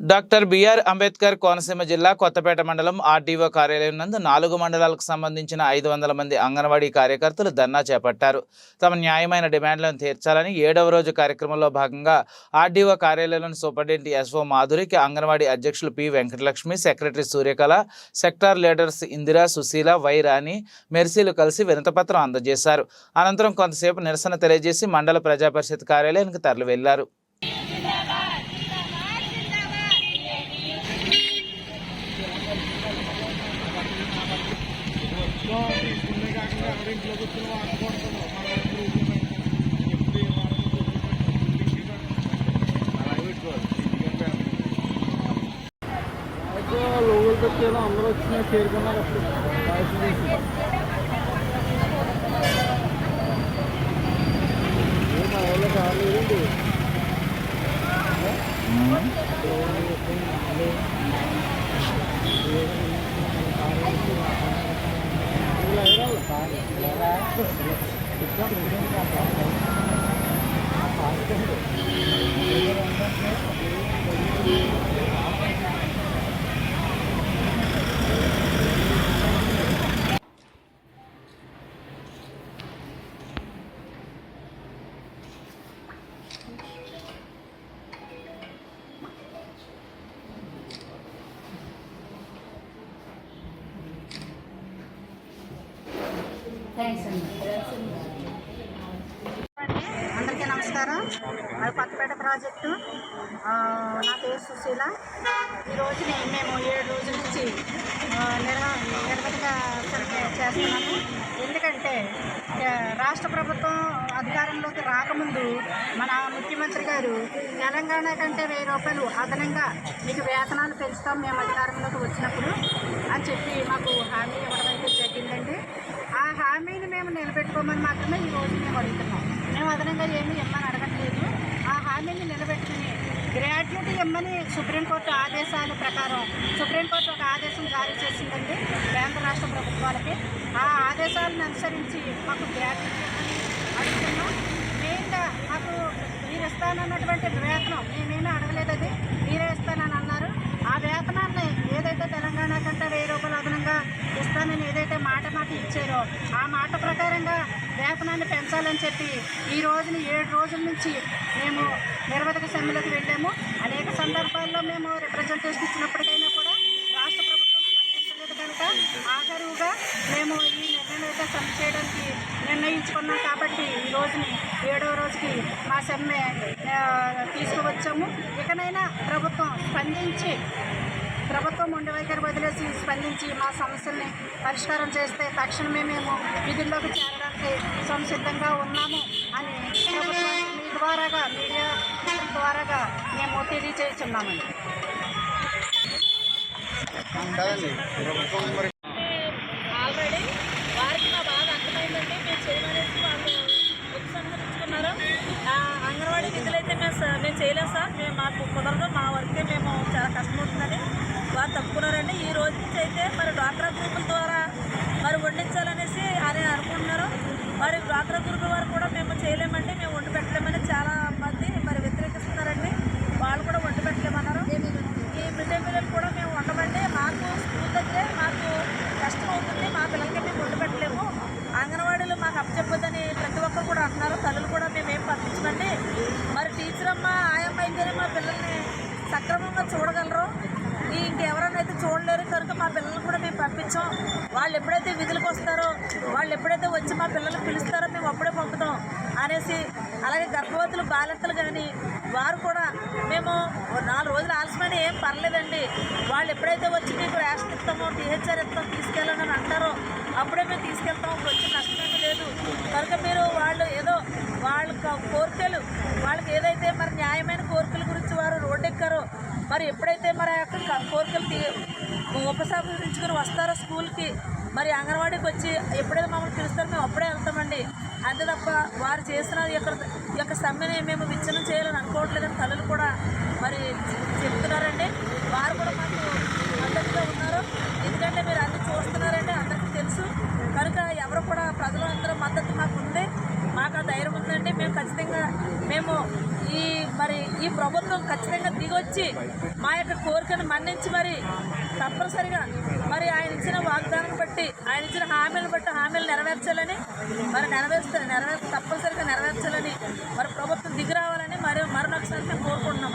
Doctor BR Ambedkar Konaseema జిల్లా కొత్తపేట మండలం RDO కార్యాలయం నందు నాలుగు మండలాలకు సంబంధించిన ఐదు వందల మంది అంగన్వాడీ కార్యకర్తలు ధర్నా చేపట్టారు. తమ న్యాయమైన డిమాండ్లను తీర్చాలని ఏడవ రోజు కార్యక్రమంలో భాగంగా ఆర్డీఓ కార్యాలయంలోని సూపరింటెండెంట్ ఎస్ఓ మాధురికి అంగన్వాడీ అధ్యక్షులు P Venkatalakshmi secretary Suryakala sector leaders Indira Susheela Y Rani మెర్సీలు కలిసి వినతపత్రం అందజేశారు. అనంతరం కొంతసేపు నిరసన తెలియజేసి మండల ప్రజాపరిషత్ కార్యాలయానికి తరలి వెళ్ళారు లోగోలు పెట్టారు అందరూ వచ్చిన చేరుకున్నారు అప్పుడు వాళ్ళు కాలేదండి థ్యాంక్స్ అందరికీ నమస్కారం. అది పత్తిపేట ప్రాజెక్టు నా పేరు సుశీల. ఈరోజు నేను మేము ఏడు రోజుల నుంచి ఆ, నిర్వహణగా చేస్తున్నాము. ఎందుకంటే రాష్ట్ర ప్రభుత్వం అధికారంలోకి రాకముందు మన ముఖ్యమంత్రి గారు తెలంగాణ కంటే వెయ్యి రూపాయలు అదనంగా మీకు వేతనాలు పెంచుతాం మేము అధికారంలోకి వచ్చినప్పుడు అని చెప్పి మాకు హామీ ఇవ్వడం అయితే జరిగిందండి. ఆ హామీని మేము నిలబెట్టుకోమని మాత్రమే ఈ రోజు మేము అడుగుతున్నాం. మేము అదనంగా ఏమీ ఇమ్మని అడగట్లేదు. ఆ హామీని నిలబెట్టుకుని గ్రాడ్యుయేట్ ఇమ్మని సుప్రీంకోర్టు ఆదేశాల ప్రకారం సుప్రీంకోర్టు ఒక ఆదేశం జారీ చేసిందండి కేంద్ర రాష్ట్ర ప్రభుత్వాలకి. ఆ ఆదేశాలను అనుసరించి మాకు గ్రాడ్యుయేట్ అడుగుతున్నాం. మెయిన్గా మాకు మీరు ఇస్తానన్నటువంటి వేతనం మేమేమీ అడగలేదు అది మీరే ఇస్తానని అన్నారు. ఆ వేతనాన్ని ఏదైతే తెలంగాణ కంటే వెయ్యి రూపాయలు అదనంగా ఇస్తానని ఏదైతే మాట మాట ఇచ్చారో ఆ మాట ప్రకారంగా వేతనాన్ని పెంచాలని చెప్పి ఈ రోజుని ఏడు రోజుల నుంచి మేము నిర్వహక సమ్మెలకు వెళ్ళాము. అనేక సందర్భాల్లో మేము రిప్రజెంటేషన్ ఇచ్చినప్పటికైనా కూడా రాష్ట్ర ప్రభుత్వం స్పందించలేదు కనుక ఆఖరుగా మేము ఈ నిర్ణయం అయితే సమ్మె చేయడానికి నిర్ణయించుకున్నాం కాబట్టి ఈ రోజుని ఏడవ రోజుకి మా సమ్మె తీసుకువచ్చాము. ఇకనైనా ప్రభుత్వం స్పందించి ప్రభుత్వం ఉండి వైఖరి వదిలేసి స్పందించి మా సమస్యల్ని పరిష్కారం చేస్తే తక్షణమే మేము విధుల్లోకి చేరడానికి సంసిద్ధంగా ఉన్నాము అని మీ ద్వారాగా మీడియా ద్వారాగా మేము తెలియజేస్తున్నామండి ఆల్రెడీ వారికి మా బాధ అర్థమైందండి. మేము చేయమనేసి వాళ్ళు ఉపసంహరించుకున్నారు ఆ అంగన్వాడీ విధులైతే మేము మేము చేయలేం సార్. మేము మాకు కుదరదు. మా వర్కే మేము చాలా కష్టమవుతుందని వారు తప్పుకున్నారండి. ఈ రోజు నుంచి అయితే మరి డ్వాక్రా గ్రూపుల ద్వారా మరి వండించాలనేసి అని అనుకుంటున్నారు. మరి డ్వాక్రా గ్రూపుల వారు కూడా మేము చేయలేమండి. మేము వండి పెట్టలేమని చాలా మంది మరి వ్యతిరేకిస్తున్నారండి. వాళ్ళు కూడా వండి పెట్టలేమన్నారు. ఈ మిడ్ డే మీల్ కూడా మేము వండమండి. మాకు స్కూల్ దగ్గరే మాకు కష్టం అవుతుంది. మా పిల్లలకి మేము వండి పెట్టలేము. అంగన్వాడీలు మాకు అప్పచెప్పదని ప్రతి ఒక్కరు కూడా అంటున్నారు. తల్లులు కూడా మేము ఏం పంపించమండి మరి టీచర్ అమ్మ ఆయమ్మ అయితేనే మా పిల్లల్ని సక్రమంగా చూడగలరు. ఇంకెవరైనా అయితే చూడలేరు కనుక మా పిల్లల్ని కూడా మేము పంపించాం. వాళ్ళు ఎప్పుడైతే విధులకు వస్తారో వాళ్ళు ఎప్పుడైతే వచ్చి మా పిల్లల్ని పిలుస్తారో మేము అప్పుడే పంపుతాం అనేసి అలాగే గర్భవతులు బాలింతలు కానీ వారు కూడా మేము నాలుగు రోజులు ఆలస్యమైన ఏం పర్లేదండి. వాళ్ళు ఎప్పుడైతే వచ్చి మీకు రేషన్ ఇస్తామో టీహెచ్ఆర్ ఇస్తాం తీసుకెళ్ళాలని అంటారో అప్పుడే మేము తీసుకెళ్తాం. ఇప్పుడు వచ్చి నష్టమేమీ లేదు. కనుక మీరు వాళ్ళు ఏదో వాళ్ళ కోరికలు వాళ్ళకి ఏదైతే మరి న్యాయమైన కోరికల గురించి వారు రోడ్డెక్కారో మరి ఎప్పుడైతే మరి ఆ యొక్క కోరికలు తీ ఉపసంహరించుకుని వస్తారో స్కూల్కి మరి అంగన్వాడీకి వచ్చి ఎప్పుడైతే మమ్మల్ని పిలుస్తారో మేము అప్పుడే వెళ్తామండి. అంతే తప్ప వారు చేసిన యొక్క ఈ యొక్క సమ్మెని మేము విచ్ఛిన్నం చేయాలని అనుకోవట్లేదని తల్లులు కూడా మరి చెప్తున్నారండి వారు కూడా మాకు మద్దతుగా ఉన్నారు ఎందుకంటే మీరు అన్ని చూస్తున్నారంటే అందరికీ తెలుసు కనుక ఎవరు కూడా ప్రజలందరూ మద్దతు మాకు ఉంది మాకు ఆ ధైర్యం ఉందండి మేము ఖచ్చితంగా మేము ఈ ప్రభుత్వం ఖచ్చితంగా దిగొచ్చి మా యొక్క కోరికను మన్నించి మరి తప్పనిసరిగా మరి ఆయన ఇచ్చిన వాగ్దానం బట్టి ఆయన ఇచ్చిన హామీలను బట్టి హామీలు నెరవేర్చాలని మరి నెరవేర్చాలి నెరవేర్ తప్పనిసరిగా నెరవేర్చాలని మరి ప్రభుత్వం దిగి రావాలని మరి మరొకసారి మేము కోరుకుంటున్నాం